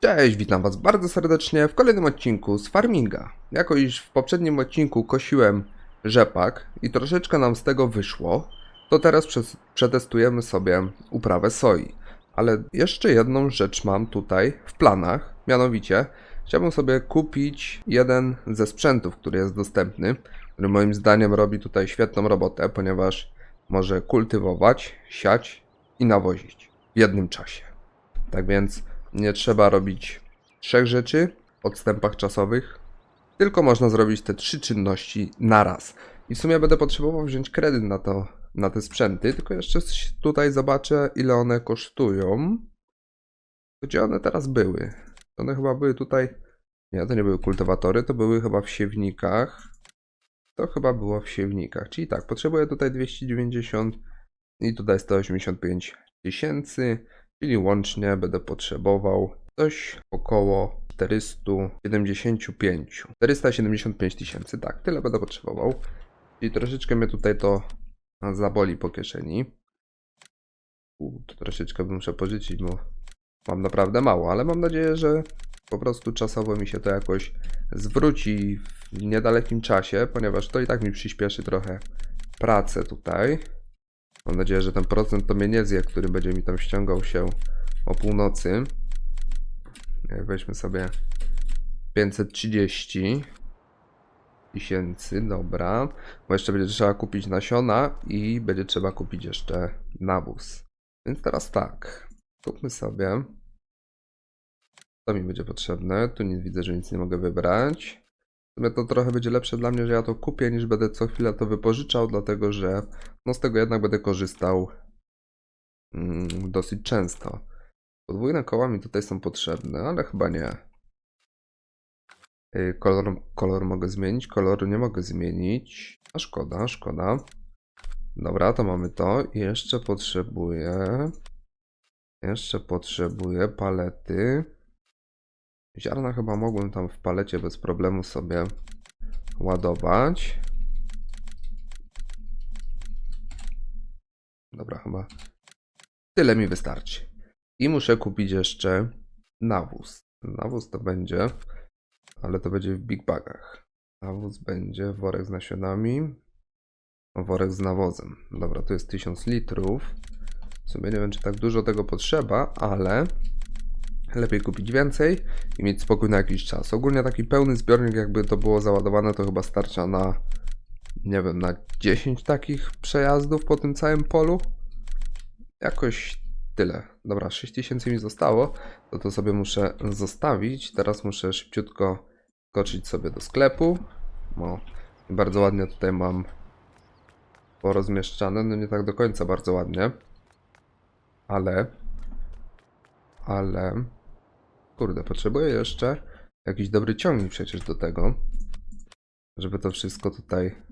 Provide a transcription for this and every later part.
Cześć, witam Was bardzo serdecznie w kolejnym odcinku z Farminga. Jako iż w poprzednim odcinku kosiłem rzepak i troszeczkę nam z tego wyszło, to teraz przetestujemy sobie uprawę soi. Ale jeszcze jedną rzecz mam tutaj w planach, mianowicie chciałbym sobie kupić jeden ze sprzętów, który jest dostępny, który moim zdaniem robi tutaj świetną robotę, ponieważ może kultywować, siać i nawozić w jednym czasie. Tak więc nie trzeba robić trzech rzeczy w odstępach czasowych, tylko można zrobić te trzy czynności na raz. I w sumie będę potrzebował wziąć kredyt na to, na te sprzęty, tylko jeszcze tutaj zobaczę ile one kosztują. Gdzie one teraz były? One chyba były tutaj. Nie, to nie były kultywatory, to były chyba w siewnikach. To chyba było w siewnikach. Czyli tak, potrzebuję tutaj 290 i tutaj 185 tysięcy. Czyli łącznie będę potrzebował coś około 475. 475 tysięcy, tak, tyle będę potrzebował. Czyli troszeczkę mnie tutaj to zaboli po kieszeni. U, to troszeczkę muszę pożyczyć, bo mam naprawdę mało, ale mam nadzieję, że po prostu czasowo mi się to jakoś zwróci w niedalekim czasie, ponieważ to i tak mi przyspieszy trochę pracę tutaj. Mam nadzieję, że ten procent to mnie nie zje, który będzie mi tam ściągał się o północy. Weźmy sobie 530 tysięcy, dobra. Bo jeszcze będzie trzeba kupić nasiona i będzie trzeba kupić jeszcze nawóz. Więc teraz tak, kupmy sobie. To mi będzie potrzebne. Tu nie widzę, że nic nie mogę wybrać. To trochę będzie lepsze dla mnie, że ja to kupię, niż będę co chwilę to wypożyczał, dlatego że no z tego jednak będę korzystał mm, dosyć często. Podwójne koła mi tutaj są potrzebne, ale chyba nie. Y, Kolor, kolor mogę zmienić, koloru nie mogę zmienić. A szkoda, szkoda. Dobra, to mamy to. I jeszcze potrzebuję. Jeszcze potrzebuję palety. Ziarna chyba mogłem tam w palecie bez problemu sobie ładować. Dobra, chyba tyle mi wystarczy. I muszę kupić jeszcze nawóz. Nawóz to będzie, ale to będzie w big bagach. Nawóz będzie worek z nasionami, worek z nawozem. Dobra, to jest 1000 litrów. W sumie nie wiem, czy tak dużo tego potrzeba, ale lepiej kupić więcej i mieć spokój na jakiś czas. Ogólnie taki pełny zbiornik, jakby to było załadowane, to chyba starcza na, nie wiem, na 10 takich przejazdów po tym całym polu. Jakoś tyle. Dobra, 6000 mi zostało, to to sobie muszę zostawić. Teraz muszę szybciutko skoczyć sobie do sklepu. No, bardzo ładnie tutaj mam porozmieszczane, no nie tak do końca bardzo ładnie. Ale, ale, kurde, potrzebuję jeszcze jakiś dobry ciągnik przecież do tego, żeby to wszystko tutaj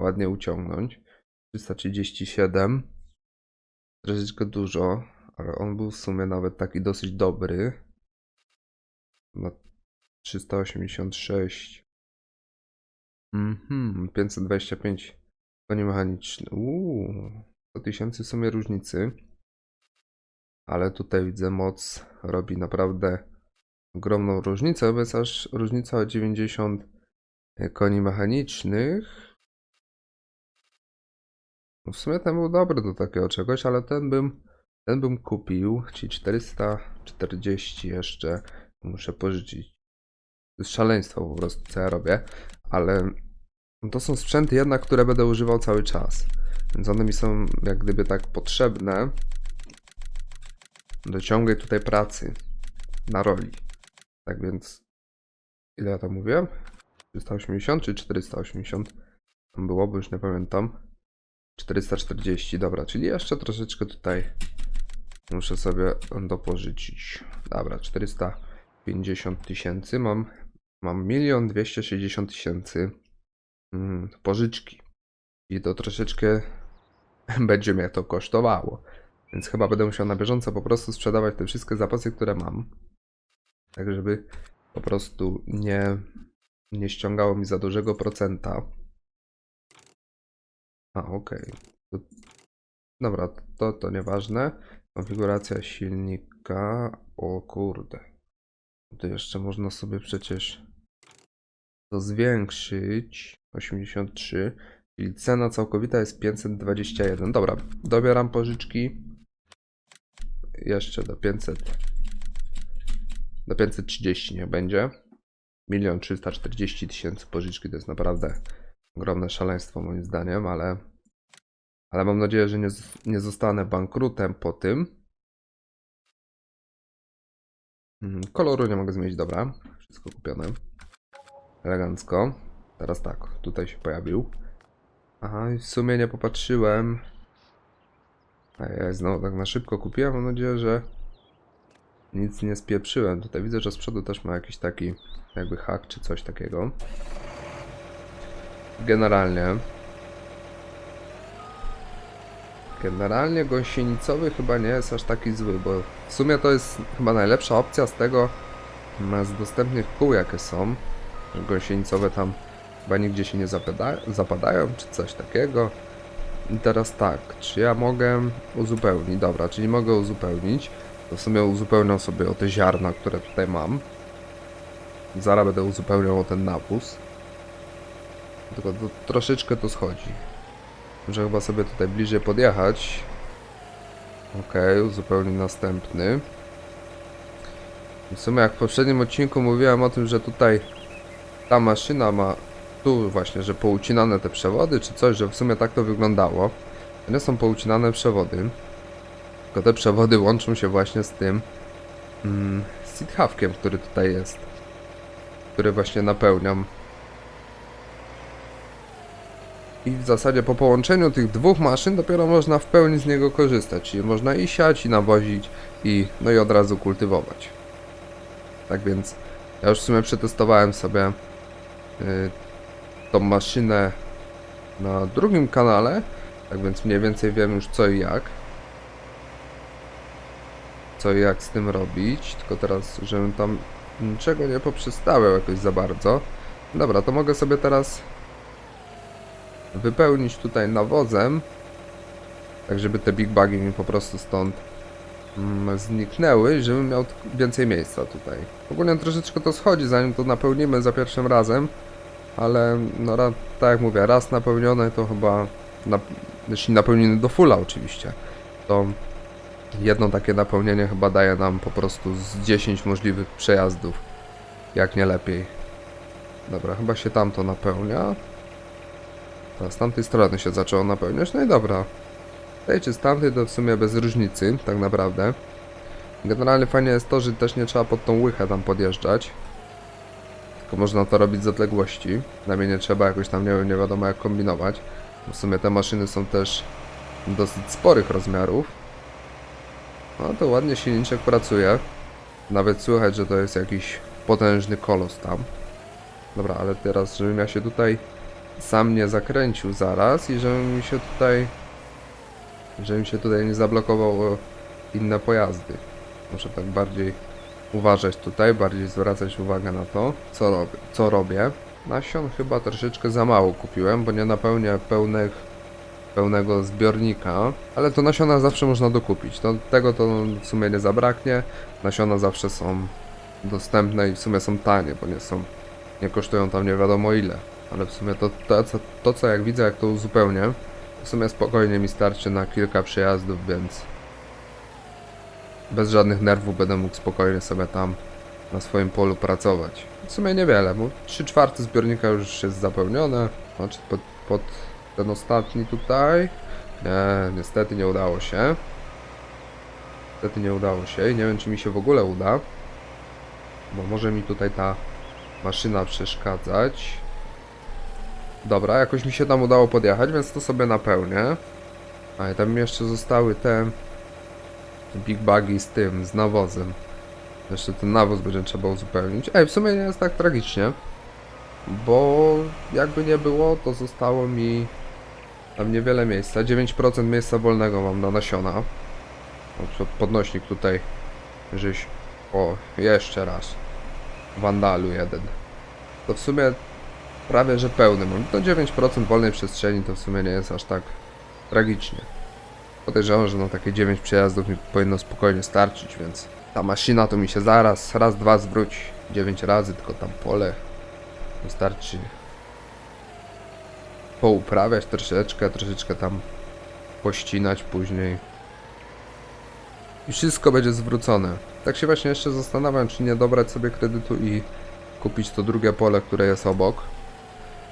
ładnie uciągnąć. 337 troszeczkę dużo, ale on był w sumie nawet taki dosyć dobry. Na 386. Mhm, 525 koni mechaniczny. Uuu, 100 tysięcy w sumie różnicy. Ale tutaj widzę moc robi naprawdę ogromną różnicę, bo jest aż różnica o 90 koni mechanicznych. No W sumie ten był dobry do takiego czegoś, ale ten bym, ten bym kupił, czyli 440 jeszcze muszę pożyczyć. To jest szaleństwo po prostu, co ja robię, ale to są sprzęty jednak, które będę używał cały czas. Więc one mi są jak gdyby tak potrzebne do ciągłej tutaj pracy na roli. Tak więc, ile ja tam mówię? 380 czy 480? Tam było, bo już nie pamiętam. 440, dobra, czyli jeszcze troszeczkę tutaj muszę sobie dopożyczyć. Dobra, 450 tysięcy, mam, mam 1 260 tysięcy mm, pożyczki. I to troszeczkę będzie mnie to kosztowało. Więc chyba będę musiał na bieżąco po prostu sprzedawać te wszystkie zapasy, które mam. Tak, żeby po prostu nie, nie ściągało mi za dużego procenta. A, okej. To- Dobra, to, to nieważne. Konfiguracja silnika. O kurde. tutaj jeszcze można sobie przecież to zwiększyć. 83, czyli cena całkowita jest 521. Dobra, dobieram pożyczki. Jeszcze do 500. Do 530 niech będzie. 1 340 tysięcy pożyczki to jest naprawdę ogromne szaleństwo moim zdaniem, ale ale mam nadzieję, że nie, nie zostanę bankrutem po tym. Mm, Koloru nie mogę zmienić, dobra. Wszystko kupione. Elegancko. Teraz tak, tutaj się pojawił. Aha, w sumie nie popatrzyłem. A ja znowu tak na szybko kupiłem. Mam nadzieję, że nic nie spieprzyłem. Tutaj widzę, że z przodu też ma jakiś taki jakby hak czy coś takiego. Generalnie Generalnie gąsienicowy chyba nie jest aż taki zły, bo w sumie to jest chyba najlepsza opcja z tego z dostępnych kół jakie są. Gąsienicowe tam chyba nigdzie się nie zapada zapadają, czy coś takiego. I teraz tak, czy ja mogę uzupełnić? Dobra, czyli mogę uzupełnić. To w sumie uzupełniam sobie o te ziarna, które tutaj mam. Zaraz będę uzupełniał o ten nawóz. Tylko to, troszeczkę to schodzi. Muszę chyba sobie tutaj bliżej podjechać. Okej, uzupełnię następny. W sumie jak w poprzednim odcinku mówiłem o tym, że tutaj ta maszyna ma tu właśnie, że poucinane te przewody czy coś, że w sumie tak to wyglądało. Nie są poucinane przewody, tylko te przewody łączą się właśnie z tym mm, który tutaj jest, który właśnie napełniam i w zasadzie po połączeniu tych dwóch maszyn dopiero można w pełni z niego korzystać. Czyli można i siać, i nawozić, i no i od razu kultywować. Tak więc ja już w sumie przetestowałem sobie y, tą maszynę na drugim kanale. Tak więc mniej więcej wiem już co i jak. Co i jak z tym robić. Tylko teraz, żebym tam niczego nie poprzestawiał jakoś za bardzo. Dobra, to mogę sobie teraz wypełnić tutaj nawozem, tak żeby te big bugi mi po prostu stąd mm, zniknęły, żebym miał więcej miejsca tutaj. Ogólnie troszeczkę to schodzi, zanim to napełnimy za pierwszym razem, ale no tak jak mówię, raz napełnione to chyba, na, jeśli napełniony do fulla oczywiście, to jedno takie napełnienie chyba daje nam po prostu z 10 możliwych przejazdów, jak nie lepiej. Dobra, chyba się tam to napełnia. A z tamtej strony się zaczęło napełniać, no i dobra. Tej czy z tamtej to w sumie bez różnicy, tak naprawdę. Generalnie fajnie jest to, że też nie trzeba pod tą łychę tam podjeżdżać. Tylko można to robić z odległości. Przynajmniej nie trzeba jakoś tam nie, nie wiadomo jak kombinować. W sumie te maszyny są też dosyć sporych rozmiarów. No to ładnie silniczek pracuje. Nawet słychać, że to jest jakiś potężny kolos tam. Dobra, ale teraz, żebym ja się tutaj sam nie zakręcił zaraz i żeby mi się tutaj żeby mi się tutaj nie zablokowało inne pojazdy. Muszę tak bardziej uważać tutaj, bardziej zwracać uwagę na to, co robię. Co robię. Nasion chyba troszeczkę za mało kupiłem, bo nie napełnię pełnych, pełnego zbiornika, ale to nasiona zawsze można dokupić. To, tego to w sumie nie zabraknie. Nasiona zawsze są dostępne i w sumie są tanie, bo nie są, nie kosztują tam nie wiadomo ile. Ale w sumie to, to, co, to co jak widzę, jak to uzupełnię, w sumie spokojnie mi starczy na kilka przejazdów, więc bez żadnych nerwów będę mógł spokojnie sobie tam na swoim polu pracować. W sumie niewiele, bo 3 czwarte zbiornika już jest zapełnione. Znaczy pod, pod ten ostatni tutaj. Nie, niestety nie udało się. Niestety nie udało się i nie wiem czy mi się w ogóle uda. Bo może mi tutaj ta maszyna przeszkadzać. Dobra, jakoś mi się tam udało podjechać, więc to sobie napełnię. A i tam jeszcze zostały te big bugi z tym, z nawozem. Jeszcze ten nawóz będzie trzeba uzupełnić. Ej, w sumie nie jest tak tragicznie. Bo jakby nie było, to zostało mi tam niewiele miejsca. 9% miejsca wolnego mam na nasiona. Podnośnik tutaj, żeś... O, jeszcze raz. Wandalu jeden. To w sumie prawie że pełny mam. To 9% wolnej przestrzeni to w sumie nie jest aż tak tragicznie. Podejrzewam, że na takie 9 przejazdów mi powinno spokojnie starczyć, więc Ta maszyna to mi się zaraz, raz, dwa zwróci. Dziewięć razy, tylko tam pole. Wystarczy pouprawiać troszeczkę, troszeczkę tam pościnać później. I wszystko będzie zwrócone. Tak się właśnie jeszcze zastanawiam, czy nie dobrać sobie kredytu i kupić to drugie pole, które jest obok.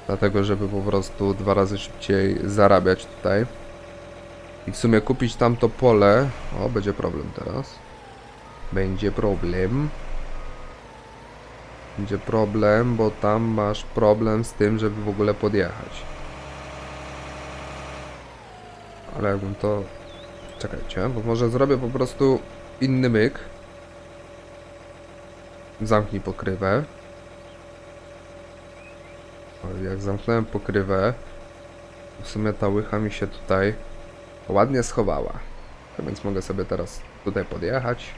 Dlatego, żeby po prostu dwa razy szybciej zarabiać tutaj. I w sumie kupić tamto pole. O, będzie problem teraz. Będzie problem. Będzie problem, bo tam masz problem z tym, żeby w ogóle podjechać. Ale jakbym to... Czekajcie, bo może zrobię po prostu inny myk. Zamknij pokrywę. Jak zamknąłem pokrywę, w sumie ta łycha mi się tutaj ładnie schowała. Tak więc mogę sobie teraz tutaj podjechać.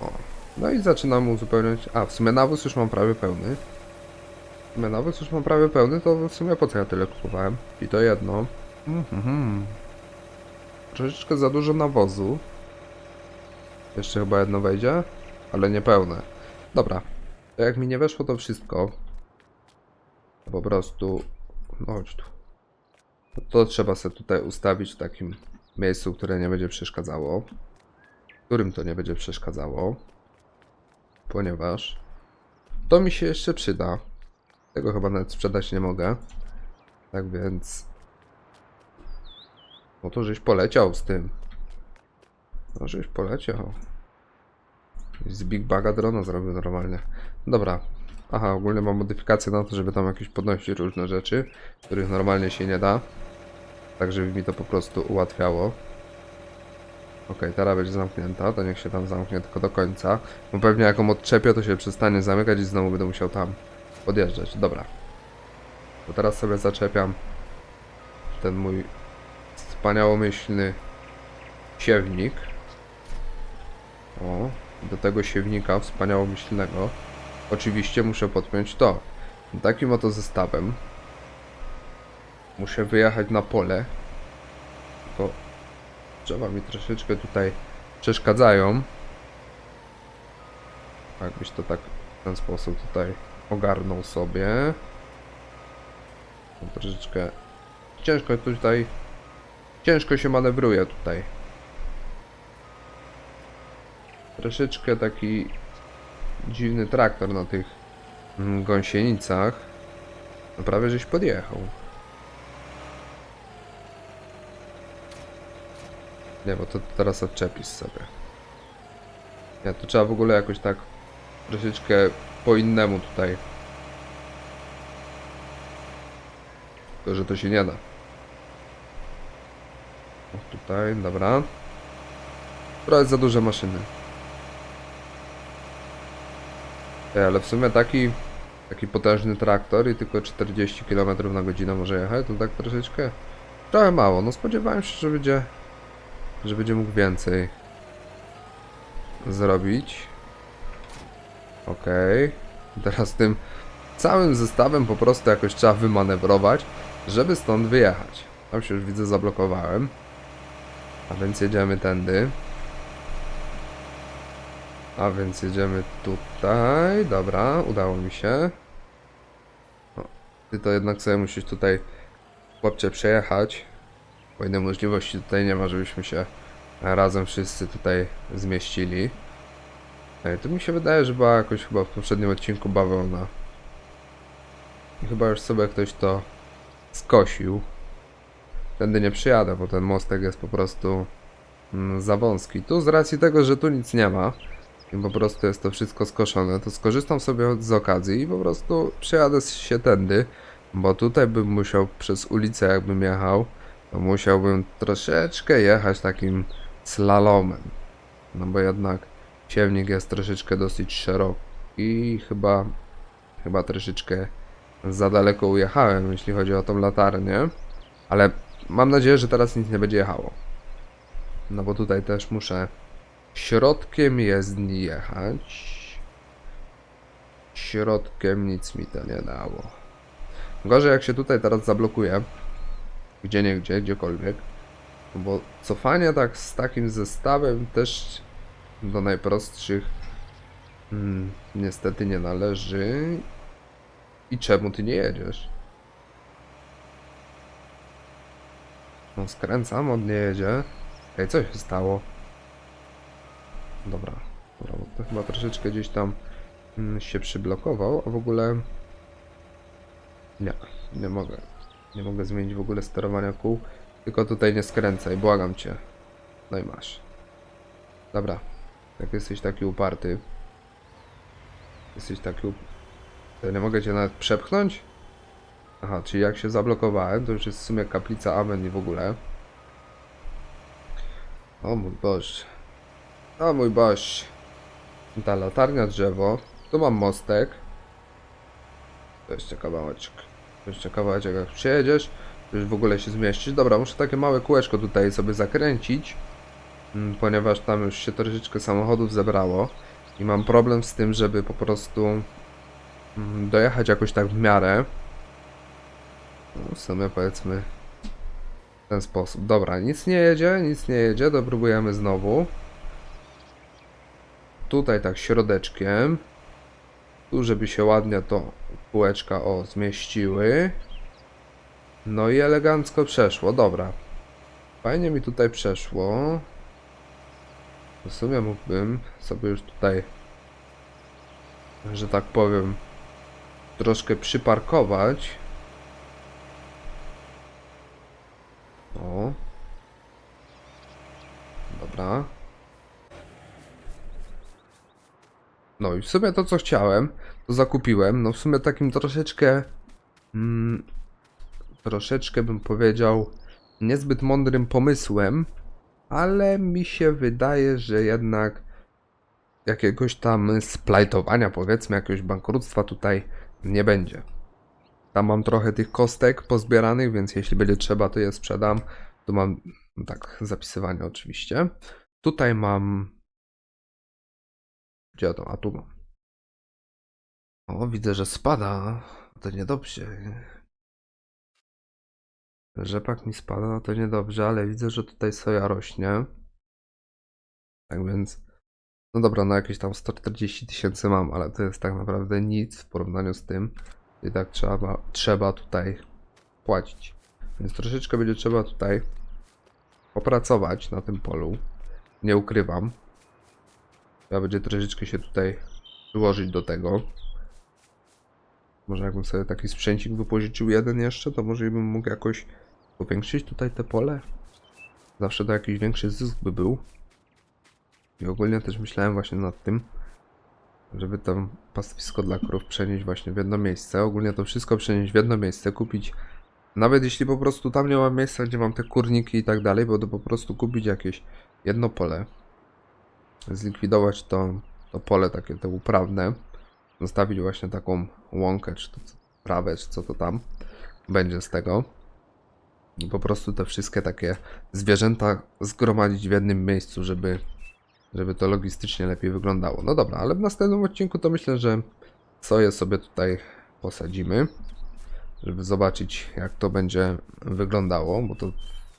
O. No i zaczynam uzupełniać. A, w sumie nawóz już mam prawie pełny. W sumie nawóz już mam prawie pełny, to w sumie po co ja tyle kupowałem? I to jedno. Mhm. Troszeczkę za dużo nawozu. Jeszcze chyba jedno wejdzie, ale niepełne. Dobra. To jak mi nie weszło to wszystko, po prostu. No chodź tu. To trzeba sobie tutaj ustawić w takim miejscu, które nie będzie przeszkadzało. Którym to nie będzie przeszkadzało. Ponieważ to mi się jeszcze przyda. Tego chyba nawet sprzedać nie mogę. Tak więc. No to żeś poleciał z tym. No żeś poleciał. Z Big Baga drona zrobił normalnie. Dobra. Aha, ogólnie mam modyfikację na to, żeby tam jakieś podnosić różne rzeczy, których normalnie się nie da. Tak, żeby mi to po prostu ułatwiało. Ok, teraz będzie zamknięta, to niech się tam zamknie tylko do końca. Bo pewnie jak ją odczepię, to się przestanie zamykać i znowu będę musiał tam podjeżdżać. Dobra. To teraz sobie zaczepiam ten mój wspaniałomyślny siewnik. O, do tego siewnika wspaniałomyślnego oczywiście muszę podpiąć to. Takim oto zestawem muszę wyjechać na pole. Tylko drzewa mi troszeczkę tutaj przeszkadzają. Jakbyś to tak w ten sposób tutaj ogarnął sobie. Troszeczkę ciężko tutaj ciężko się manewruje tutaj. Troszeczkę taki dziwny traktor na tych mm, gąsienicach. No prawie żeś podjechał. Nie, bo to teraz odczepisz sobie. Nie, to trzeba w ogóle jakoś tak troszeczkę po innemu tutaj. To, że to się nie da. O, tutaj, dobra. Trochę za duże maszyny. Ej, ale w sumie taki taki potężny traktor i tylko 40 km na godzinę może jechać, to tak troszeczkę trochę mało. No spodziewałem się, że będzie że będzie mógł więcej zrobić. Okej. Teraz tym całym zestawem po prostu jakoś trzeba wymanewrować, żeby stąd wyjechać. Tam się już widzę zablokowałem. A więc jedziemy tędy. A więc jedziemy tutaj. Dobra, udało mi się. O, ty to jednak sobie musisz tutaj chłopcze przejechać. Bo innej możliwości tutaj nie ma, żebyśmy się razem wszyscy tutaj zmieścili. Ej, to mi się wydaje, że była jakoś chyba w poprzednim odcinku bawełna. I chyba już sobie ktoś to skosił. Tędy nie przyjadę, bo ten mostek jest po prostu mm, za wąski. Tu z racji tego, że tu nic nie ma i po prostu jest to wszystko skoszone, to skorzystam sobie z okazji i po prostu przejadę się tędy, bo tutaj bym musiał przez ulicę jakbym jechał, to musiałbym troszeczkę jechać takim slalomem. No bo jednak ciemnik jest troszeczkę dosyć szeroki i chyba, chyba troszeczkę za daleko ujechałem, jeśli chodzi o tą latarnię. Ale mam nadzieję, że teraz nic nie będzie jechało. No bo tutaj też muszę środkiem jezdni jechać. Środkiem nic mi to nie dało. Gorzej jak się tutaj teraz zablokuję. Gdzie nie gdzie, gdziekolwiek. No Bo cofanie tak z takim zestawem też do najprostszych mm, niestety nie należy. I czemu ty nie jedziesz? No skręcam, on nie jedzie. Ej, co się stało? Dobra, dobra to chyba troszeczkę gdzieś tam mm, się przyblokował, a w ogóle... Nie, nie mogę. Nie mogę zmienić w ogóle sterowania kół. Tylko tutaj nie skręcaj, błagam cię. No i masz. Dobra, jak jesteś taki uparty. Jesteś taki up... Nie mogę cię nawet przepchnąć? Aha, czyli jak się zablokowałem, to już jest w sumie kaplica Amen i w ogóle. O mój Boże. O mój Boże. Ta latarnia drzewo. Tu mam mostek. To jeszcze kawałeczek. To jeszcze kawałeczek jak przejedziesz, to już w ogóle się zmieścisz. Dobra, muszę takie małe kółeczko tutaj sobie zakręcić. mm, Ponieważ tam już się troszeczkę samochodów zebrało. I mam problem z tym, żeby po prostu mm, dojechać jakoś tak w miarę. W sumie powiedzmy w ten sposób. Dobra, nic nie jedzie, nic nie jedzie, to próbujemy znowu. Tutaj tak środeczkiem. Tu, żeby się ładnie to kółeczka o zmieściły. No i elegancko przeszło, dobra. Fajnie mi tutaj przeszło. W sumie mógłbym sobie już tutaj, że tak powiem, troszkę przyparkować. O. Dobra. No i w sumie to co chciałem, to zakupiłem. No w sumie takim troszeczkę, mm, troszeczkę bym powiedział, niezbyt mądrym pomysłem, ale mi się wydaje, że jednak jakiegoś tam splajtowania, powiedzmy, jakiegoś bankructwa tutaj nie będzie. Tam mam trochę tych kostek pozbieranych, więc jeśli będzie trzeba, to je sprzedam. Tu mam, tak, zapisywanie oczywiście. Tutaj mam. Gdzie to? A tu mam. O, widzę, że spada. To niedobrze. Rzepak mi spada, to niedobrze, ale widzę, że tutaj soja rośnie. Tak więc. No dobra, no jakieś tam 140 tysięcy mam, ale to jest tak naprawdę nic w porównaniu z tym. I tak trzeba, trzeba tutaj płacić. Więc troszeczkę będzie trzeba tutaj popracować na tym polu. Nie ukrywam. Trzeba będzie troszeczkę się tutaj przyłożyć do tego. Może jakbym sobie taki sprzęcik wypożyczył jeden jeszcze, to może bym mógł jakoś powiększyć tutaj te pole. Zawsze to jakiś większy zysk by był. I ogólnie też myślałem właśnie nad tym, żeby tam pastwisko dla krów przenieść właśnie w jedno miejsce. Ogólnie to wszystko przenieść w jedno miejsce, kupić. Nawet jeśli po prostu tam nie mam miejsca, gdzie mam te kurniki i tak dalej, bo to po prostu kupić jakieś jedno pole, zlikwidować to, to pole takie te uprawne, zostawić właśnie taką łąkę, czy to trawę, czy co to tam będzie z tego. I po prostu te wszystkie takie zwierzęta zgromadzić w jednym miejscu, żeby żeby to logistycznie lepiej wyglądało. No dobra, ale w następnym odcinku to myślę, że soję sobie tutaj posadzimy, żeby zobaczyć jak to będzie wyglądało, bo to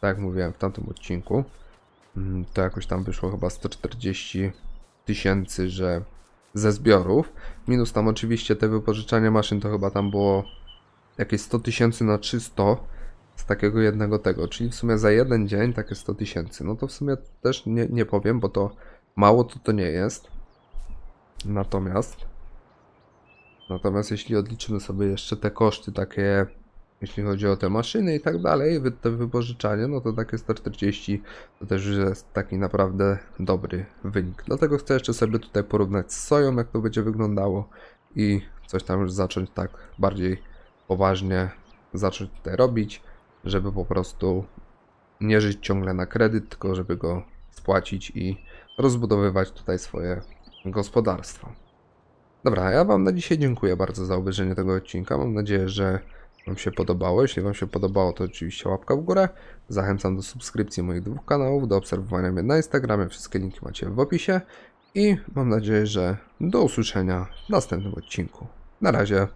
tak jak mówiłem w tamtym odcinku, mm, to jakoś tam wyszło chyba 140 tysięcy, że ze zbiorów, minus tam oczywiście te wypożyczanie maszyn to chyba tam było jakieś 100 tysięcy na 300 z takiego jednego tego, czyli w sumie za jeden dzień takie 100 tysięcy. No to w sumie też nie, nie powiem, bo to mało to to nie jest. Natomiast natomiast jeśli odliczymy sobie jeszcze te koszty takie, jeśli chodzi o te maszyny i tak dalej, te wypożyczanie, no to takie 140 to też już jest taki naprawdę dobry wynik. Dlatego chcę jeszcze sobie tutaj porównać z soją, jak to będzie wyglądało i coś tam już zacząć tak bardziej poważnie zacząć tutaj robić, żeby po prostu nie żyć ciągle na kredyt, tylko żeby go spłacić i rozbudowywać tutaj swoje gospodarstwo. Dobra, ja Wam na dzisiaj dziękuję bardzo za obejrzenie tego odcinka. Mam nadzieję, że Wam się podobało. Jeśli Wam się podobało, to oczywiście łapka w górę. Zachęcam do subskrypcji moich dwóch kanałów, do obserwowania mnie na Instagramie. Wszystkie linki macie w opisie. I mam nadzieję, że do usłyszenia w następnym odcinku. Na razie.